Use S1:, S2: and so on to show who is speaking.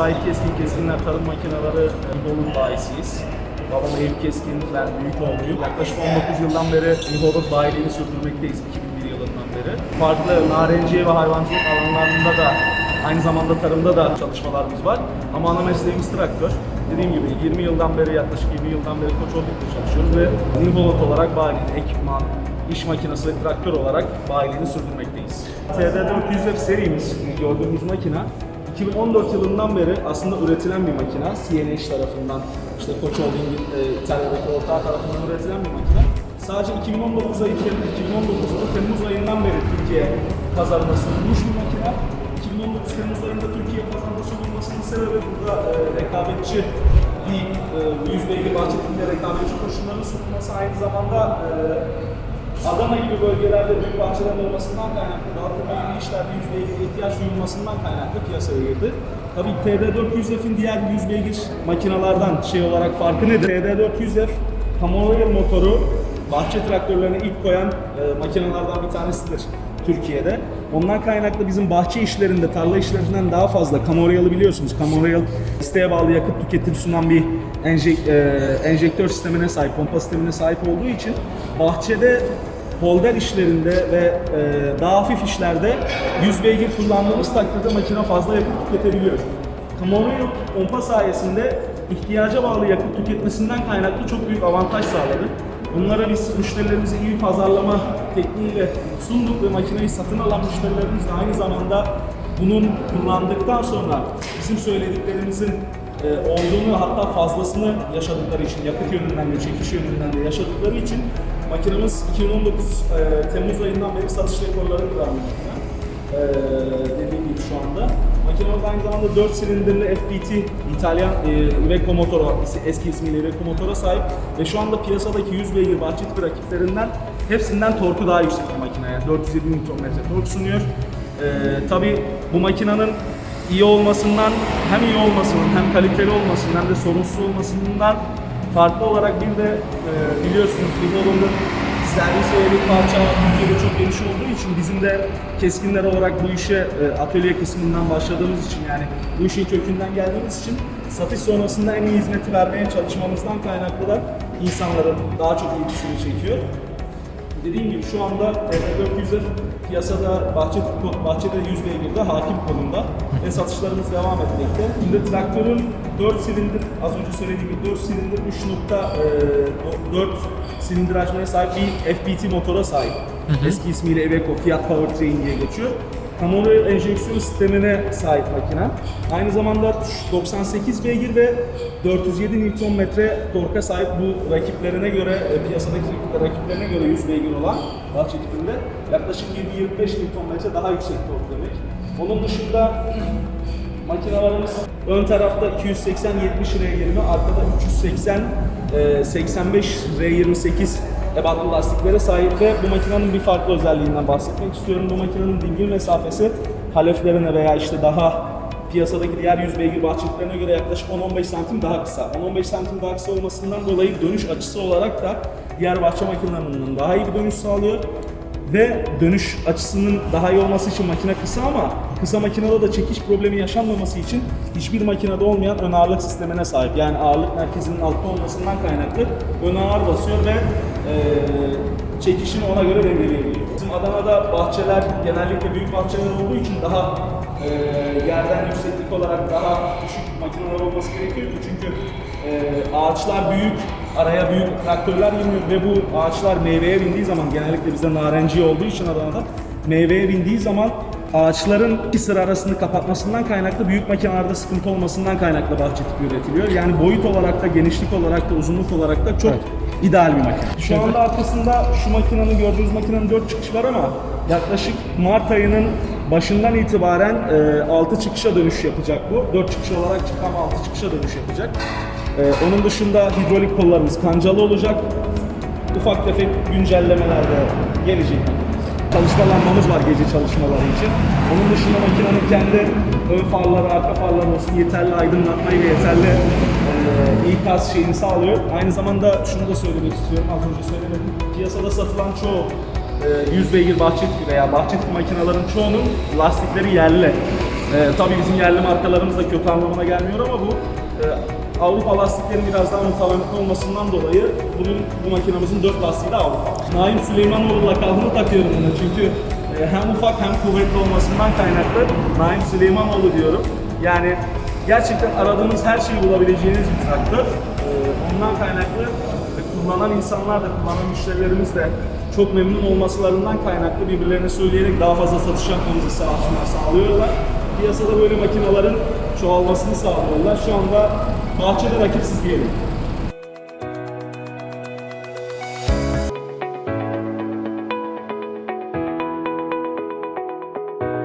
S1: Sait Keskin, Keskinler Tarım Makineleri İHO'nun bayisiyiz. Babam Eyüp Keskin, ben büyük oğluyum. Yaklaşık 19 yıldan beri İHO'nun bayiliğini sürdürmekteyiz 2001 yılından beri. Farklı narenciye ve hayvancılık alanlarında da aynı zamanda tarımda da çalışmalarımız var. Ama ana mesleğimiz traktör. Dediğim gibi 20 yıldan beri yaklaşık 20 yıldan beri Koç Holding'de çalışıyoruz ve Niholot olarak bayiliğini, ekipman, iş makinesi ve traktör olarak bayiliğini sürdürmekteyiz. TD400F serimiz gördüğümüz makina 2014 yılından beri aslında üretilen bir makina. CNH tarafından, işte Koç Holding'in e, İtalya'daki ortağı tarafından üretilen bir makina. Sadece 2019 ayı, 2019 yılı Temmuz ayından beri Türkiye pazarına sunulmuş bir makina. 2019 Temmuz ayında Türkiye pazarında sunulmasının sebebi burada e, rekabetçi bir e, 100 beygir bahçetinde rekabetçi koşulların sunulması aynı zamanda e, Adana gibi bölgelerde büyük bahçelerin olmasından kaynaklı dağıtım gibi işlerde 100 beygir ihtiyaç duyulmasından kaynaklı piyasaya girdi. Tabii TD400F'in diğer 100 beygir makinalardan şey olarak farkı nedir? TD400F Hamorail motoru bahçe traktörlerine ilk koyan e, makinalardan bir tanesidir Türkiye'de. Ondan kaynaklı bizim bahçe işlerinde, tarla işlerinden daha fazla Camorrail'ı biliyorsunuz. Camorrail isteğe bağlı yakıt tüketim sunan bir enjek, e, enjektör sistemine sahip, pompa sistemine sahip olduğu için bahçede holder işlerinde ve e, daha hafif işlerde 100 beygir kullandığımız takdirde makine fazla yakıt tüketebiliyor. Camorrail pompa sayesinde ihtiyaca bağlı yakıt tüketmesinden kaynaklı çok büyük avantaj sağladı. Bunlara biz müşterilerimize iyi bir pazarlama tekniğiyle sunduk ve makineyi satın alan müşterilerimiz de aynı zamanda bunun kullandıktan sonra bizim söylediklerimizin e, olduğunu hatta fazlasını yaşadıkları için yakıt yönünden de çekiş yönünden de yaşadıkları için makinemiz 2019 e, Temmuz ayından beri satış rekorları kıran bir makine. E, dediğim gibi şu anda. Makinemiz aynı zamanda 4 silindirli FPT İtalyan e, Iveco motoru, eski ismiyle Iveco motora sahip ve şu anda piyasadaki 100 beygir bahçe rakiplerinden hepsinden torku daha yüksek bir makine. Yani 407 Nm tork sunuyor. E, tabii bu makinenin iyi olmasından hem iyi olmasının hem kaliteli olmasının hem de sorunsuz olmasından farklı olarak bir de e, biliyorsunuz Livolon'un servis ve yedek parça Türkiye'de çok geniş olduğu için bizim de keskinler olarak bu işe e, atölye kısmından başladığımız için yani bu işin kökünden geldiğimiz için satış sonrasında en iyi hizmeti vermeye çalışmamızdan kaynaklı da insanların daha çok ilgisini çekiyor. Dediğim gibi şu anda TR400'e piyasada bahçe, bahçede 100 beygirde hakim konumda ve satışlarımız devam etmekte. Şimdi traktörün 4 silindir, az önce söylediğim gibi 4 silindir 3.4 silindir hacmine sahip bir FPT motora sahip. Eski ismiyle Iveco, Fiat Powertrain diye geçiyor. Camorrail enjeksiyon sistemine sahip makine. Aynı zamanda 98 beygir ve 407 Nm torka sahip bu rakiplerine göre, e, piyasadaki rakiplerine göre 100 beygir olan bahçe tipinde yaklaşık 20-25 Nm daha yüksek tork demek. Onun dışında Makinelerimiz ön tarafta 280 70 R20, arkada 380 e, 85 R28 ebatlı lastiklere sahip ve bu makinenin bir farklı özelliğinden bahsetmek istiyorum. Bu makinenin dingil mesafesi haleflerine veya işte daha piyasadaki diğer 100 beygir bahçeliklerine göre yaklaşık 10-15 santim daha kısa. 10-15 santim daha kısa olmasından dolayı dönüş açısı olarak da diğer bahçe makinelerinden daha iyi bir dönüş sağlıyor. Ve dönüş açısının daha iyi olması için makine kısa ama kısa makinede de çekiş problemi yaşanmaması için hiçbir makinede olmayan ön ağırlık sistemine sahip. Yani ağırlık merkezinin altta olmasından kaynaklı ön ağır basıyor ve eee çekişini ona göre dengeleyebiliyor. Bizim Adana'da bahçeler genellikle büyük bahçeler olduğu için daha eee, yerden yükseklik olarak daha düşük makineler olması gerekiyor ki çünkü eee, ağaçlar büyük, araya büyük traktörler girmiyor ve bu ağaçlar meyveye bindiği zaman genellikle bizde narenciye olduğu için Adana'da meyveye bindiği zaman ağaçların iki sıra arasını kapatmasından kaynaklı büyük makinelerde sıkıntı olmasından kaynaklı bahçe tipi üretiliyor. Yani boyut olarak da genişlik olarak da uzunluk olarak da çok ideal bir makine. Şu anda arkasında şu makinenin gördüğünüz makinenin 4 çıkış var ama yaklaşık Mart ayının başından itibaren 6 çıkışa dönüş yapacak bu. 4 çıkış olarak çıkan 6 çıkışa dönüş yapacak. E, onun dışında hidrolik kollarımız kancalı olacak. Ufak tefek güncellemeler de gelecek. Çalışma var gece çalışmaları için. Onun dışında makinenin kendi ön farları, arka farları olsun yeterli aydınlatmayı ve yeterli e, ikaz şeyini sağlıyor. Aynı zamanda şunu da söylemek istiyorum. Az önce söylemedim. Piyasada satılan çoğu e, 100 beygir bahçe tipi veya bahçe tipi makinelerin çoğunun lastikleri yerli. E, tabii bizim yerli markalarımız da kötü anlamına gelmiyor ama bu Avrupa lastiklerin biraz daha mutavanıklı olmasından dolayı bunun bu makinamızın dört lastiği de Avrupa. Naim Süleymanoğlu lakabını takıyorum buna çünkü e, hem ufak hem kuvvetli olmasından kaynaklı Naim Süleymanoğlu diyorum. Yani gerçekten aradığınız her şeyi bulabileceğiniz bir traktör. E, ondan kaynaklı ve kullanan insanlar da, kullanan müşterilerimiz de çok memnun olmasılarından kaynaklı birbirlerine söyleyerek daha fazla satış yapmamızı sağlıyorlar. Piyasada böyle makinelerin çoğalmasını sağlıyorlar. Şu anda bahçede rakipsiz diyelim.